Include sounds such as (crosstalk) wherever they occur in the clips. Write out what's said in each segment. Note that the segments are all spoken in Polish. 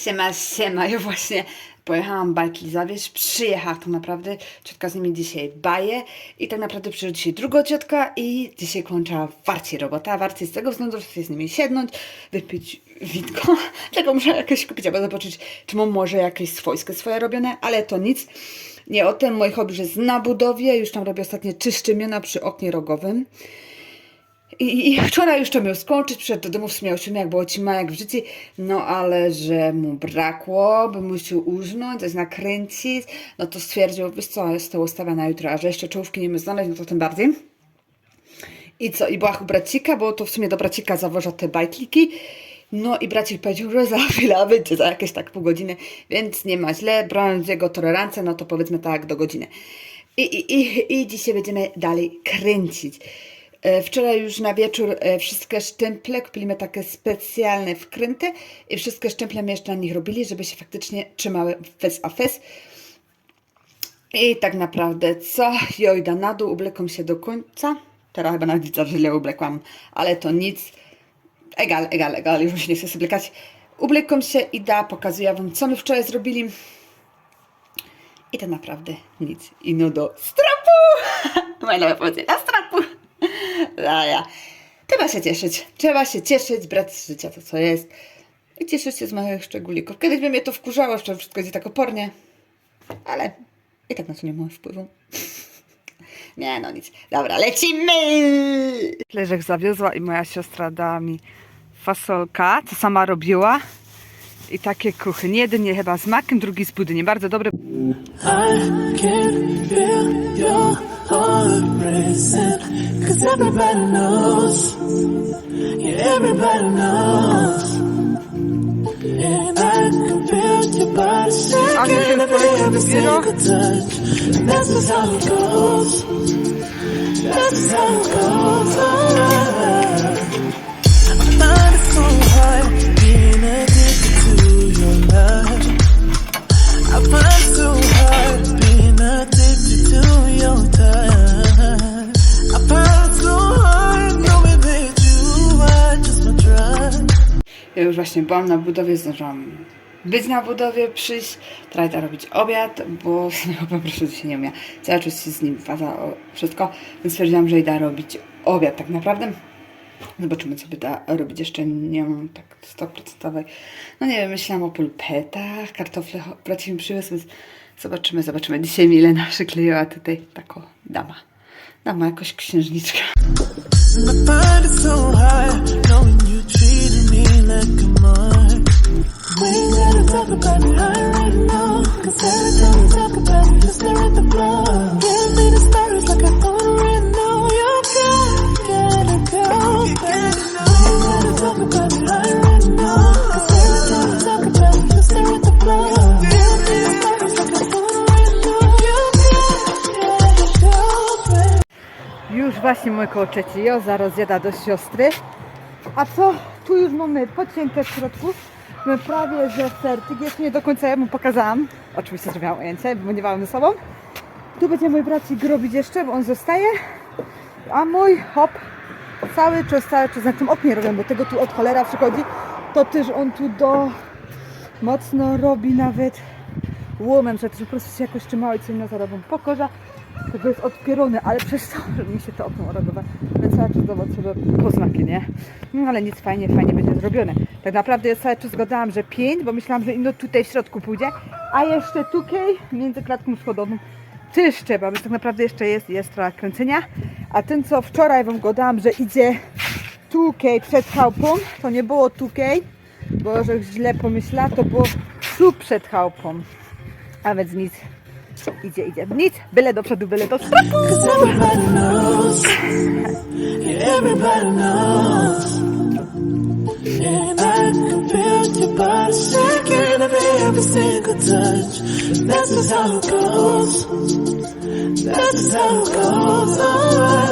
Siema, siema, ja właśnie pojechałam bajki zawieźć, przyjechała tak naprawdę, ciotka z nimi dzisiaj baje i tak naprawdę przyszła dzisiaj druga ciotka i dzisiaj kończyła Warci robota, Warci z tego względu, że chcę z nimi siednąć, wypić witko, (laughs) tylko muszę jakieś kupić, aby zobaczyć, czy mam może jakieś swojskie swoje robione, ale to nic, nie o tym, mój hobby jest na budowie, już tam robię ostatnie trzy szczymiona przy oknie rogowym. I, I wczoraj to miał skończyć, przed do domu w sumie o siódmej, jak było cima jak w życiu, no ale że mu brakło, by musiał użnąć, coś nakręcić, no to stwierdził, wiesz co, jest to ustawa na jutro, a że jeszcze czołówki nie my znaleźć, no to tym bardziej. I co, i była u bracika, bo to w sumie do bracika zawożę te bajkliki, no i bracik powiedział, że za chwilę będzie, za jakieś tak pół godziny, więc nie ma źle, brając jego tolerancję, no to powiedzmy tak do godziny. I, i, i, i dzisiaj będziemy dalej kręcić. E, Wczoraj już na wieczór e, wszystkie sztemple, kupiliśmy takie specjalne wkręty i wszystkie sztemple my jeszcze na nich robili, żeby się faktycznie trzymały fes a fes. I tak naprawdę co? Jojda na dół, ublekom się do końca. Teraz chyba nawet widzę, że źle ublekłam, ale to nic. Egal, egal, egal, już nie chcę sobie blekać. Ublekom się i da, pokazuję wam, co my wczoraj zrobili. I to naprawdę nic. I no do strapu! (laughs) Moja nowa powiedzenie, na strapu! A ja. Trzeba się cieszyć. Trzeba się cieszyć, brać z życia to, co jest. I cieszyć się z małych szczególików. Kiedyś by mnie to wkurzało, że wszystko jest tak opornie. Ale i tak na to nie mam wpływu. (laughs) Nie, no nic. Dobra, lecimy! Leżek zawiozła i moja siostra dała mi fasolka, co sama robiła. I takie kruchy. Nie Jeden chyba z makiem, drugi z budyniem. Bardzo dobre. I can feel your heart Cause everybody knows. Yeah, everybody knows. And I can feel your body shaking every, every single touch. And that's just how it goes. That's just how it goes. oh, Ja już właśnie byłam na budowie, zdążyłam być na budowie, przyjść, idę robić obiad, bo (laughs) niego po prostu się nie umie. Cały czas się z nim faza wszystko, więc stwierdziłam, że idę robić obiad tak naprawdę. Zobaczymy, co da robić. Jeszcze nie mam tak 100%. No nie wiem, myślałam o pulpetach, kartofle braci mi przywiózł, więc zobaczymy, zobaczymy. Dzisiaj mi Lena przykleiła tutaj taką dama. Dama, jakoś księżniczka. Like a mark. We ain't gotta talk about it, already know. Cause every time we talk about it, you stare at the floor. Give me the stories like I already know. You gotta, gotta it, go. Już właśnie mój koło trzeci Joza rozjada do siostry. A co? Tu już mamy podcięte w środku. My prawie, że sertyk. Jeszcze nie do końca ja mu pokazałam. Oczywiście zrobiłam ujęcie, bo nie mamy ze sobą. Tu będzie mój bracik robić jeszcze, bo on zostaje. A mój hop cały czas, cały czas na tym oknie robię, bo tego tu od cholera przychodzi. To też on tu do mocno robi nawet łomem, że po prostu się jakoś trzymało i co innego zarobią pokorza. Tego jest odpierony, ale przez to, mi się to okno uradowa, więc cały czas zobacz sobie poznaki, nie? No ale nic, fajnie, fajnie będzie zrobione. Tak naprawdę ja cały czas gadałam, że 5, bo myślałam, że ino tutaj w środku pójdzie, a jeszcze tutaj, między klatką schodową, też trzeba, więc tak naprawdę jeszcze jest, jest trochę kręcenia. A ten, co wczoraj Wam gadałam, że idzie tukej przed chałupą, to nie było tukej, bo że źle pomyślała, to było tu przed chałupą. A więc nic, idzie, idzie. Nic, byle do przodu, byle do przodu. That's how it goes. That's how it goes.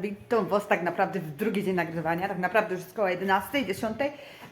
Witam Was tak naprawdę w drugi dzień nagrywania, tak naprawdę już jest koło 11, 10,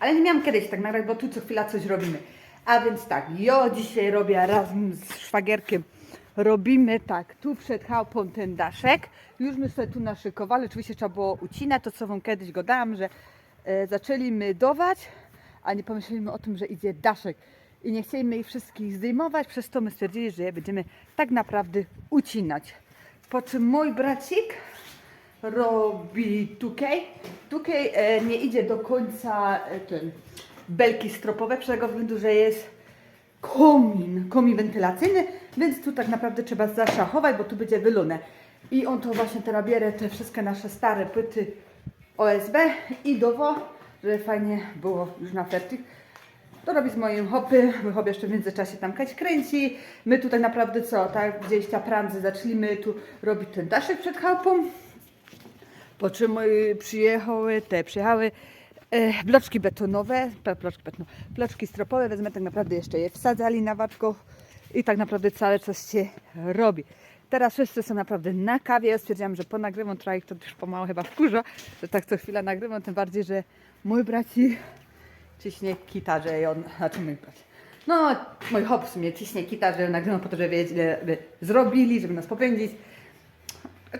ale nie miałam kiedyś tak nagrać, bo tu co chwila coś robimy. A więc tak, ja dzisiaj robię razem z szwagierkiem, robimy tak, tu przed chałupą ten daszek, już my sobie tu naszykowali, oczywiście trzeba było ucinać, to co Wam kiedyś go dałam, że e, zaczęli mydować, a nie pomyśleliśmy o tym, że idzie daszek i nie chcieliśmy ich wszystkich zdejmować, przez to my stwierdzili, że je będziemy tak naprawdę ucinać. Po czym mój bracik robi tukej. Tukej e, nie idzie do końca e, ten belki stropowe, z tego względu, że jest komin, komin wentylacyjny, więc tu tak naprawdę trzeba zaszachować, bo tu będzie wylune. I on to właśnie teraz bierze te wszystkie nasze stare płyty OSB i dowo, żeby fajnie było już na fertig. To robi z moim hopy, mój hop jeszcze w międzyczasie tam kać kręci. My tutaj naprawdę co, tak gdzieś ta prandzy zaczęliśmy tu robić ten daszek przed chałupą. Po czym y, przyjechały te, przyjechały e, bloczki betonowe, bloczki betonowe, bloczki stropowe, wezmę tak naprawdę jeszcze je wsadzali na waczko i tak naprawdę całe coś się robi. Teraz wszyscy są naprawdę na kawie. Ja stwierdziłam, że ponagrywam trajekt, to już pomału chyba wkurza, że tak co chwila nagrywam, tym bardziej, że mój braci ciśnie kita, że on, znaczy mój brat. No, mój hop w sumie ciśnie kita, że nagrywam po to, żeby wiedzieć, zrobili, żeby nas popędzić.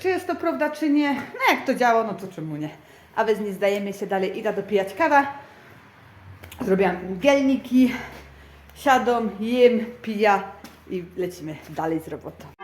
Czy jest to prawda, czy nie? No jak to działa, no to czemu nie? A więc nie zdajemy się dalej, idę dopijać kawa. Zrobiłam gelniki, siadą, jem, pija i lecimy dalej z robotą.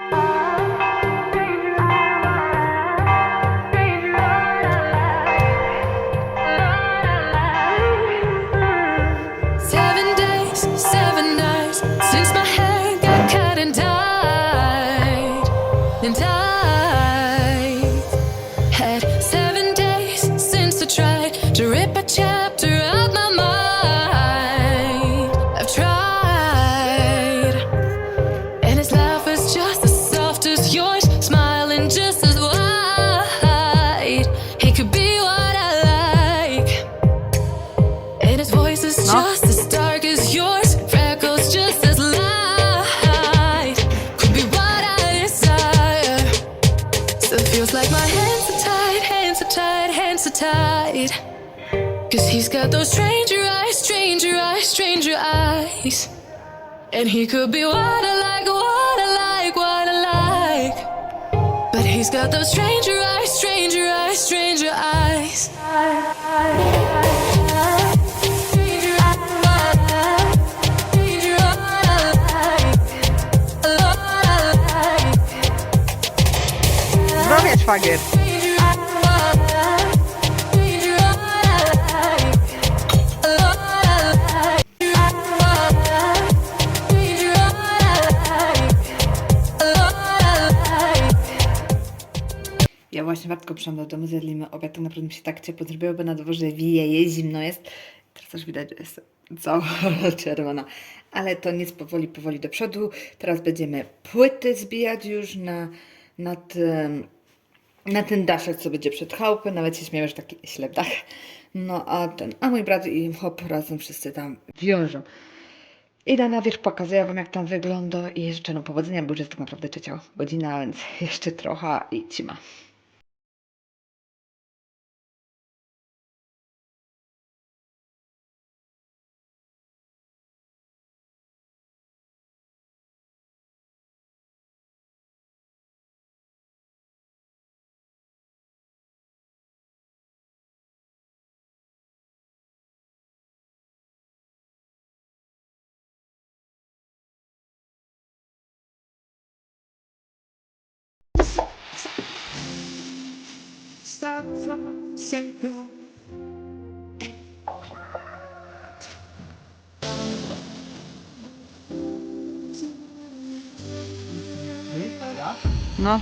Hands are. Cause he's got those stranger eyes, stranger eyes, stranger eyes. And he could be what I like, what I like, what I like. But he's got those stranger eyes, stranger eyes, stranger eyes. Zdrowie, szwagier! Ja właśnie Wartko przyszłam do domu, zjedliśmy obiad, to naprawdę mi się tak ciepło zrobiło, bo na dworze wieje, zimno jest. Teraz też widać, że jest cała (laughs) czerwona. Ale to nic, powoli, powoli do przodu. Teraz będziemy płyty zbijać już na, na, tym, na ten daszek, co będzie przed chałupy. Nawet się śmieję, że taki ślep dach. No a ten, a mój brat i hop razem wszyscy tam wiążą. Idę na wierzch, pokazuję Wam jak tam wygląda i życzę no powodzenia, bo już jest tak naprawdę trzecia godzina, więc (laughs) jeszcze trochę i cima. No,